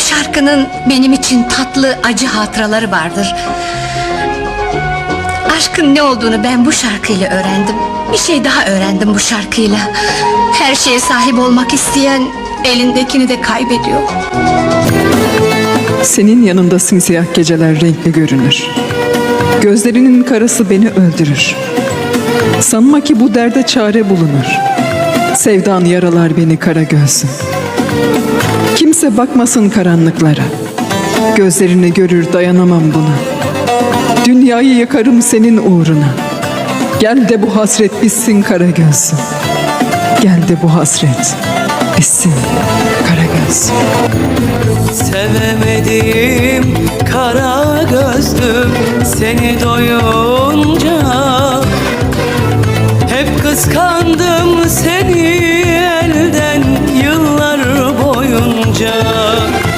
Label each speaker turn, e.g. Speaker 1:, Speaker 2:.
Speaker 1: şarkının benim için tatlı acı hatıraları vardır. Aşkın ne olduğunu ben bu şarkıyla öğrendim. Bir şey daha öğrendim bu şarkıyla. Her şeye sahip olmak isteyen elindekini de kaybediyor.
Speaker 2: Senin yanında simsiyah geceler renkli görünür. Gözlerinin karası beni öldürür. Sanma ki bu derde çare bulunur. Sevdan yaralar beni kara gözlüm. Kimse bakmasın karanlıklara. Gözlerini görür dayanamam buna. Dünyayı yakarım senin uğruna. Gel de bu hasret bitsin kara gözlüm. Gel de bu hasret bitsin kara gözlüm.
Speaker 3: Sevemedim kara gözlüm seni doyunca Hep kıskandım seni angel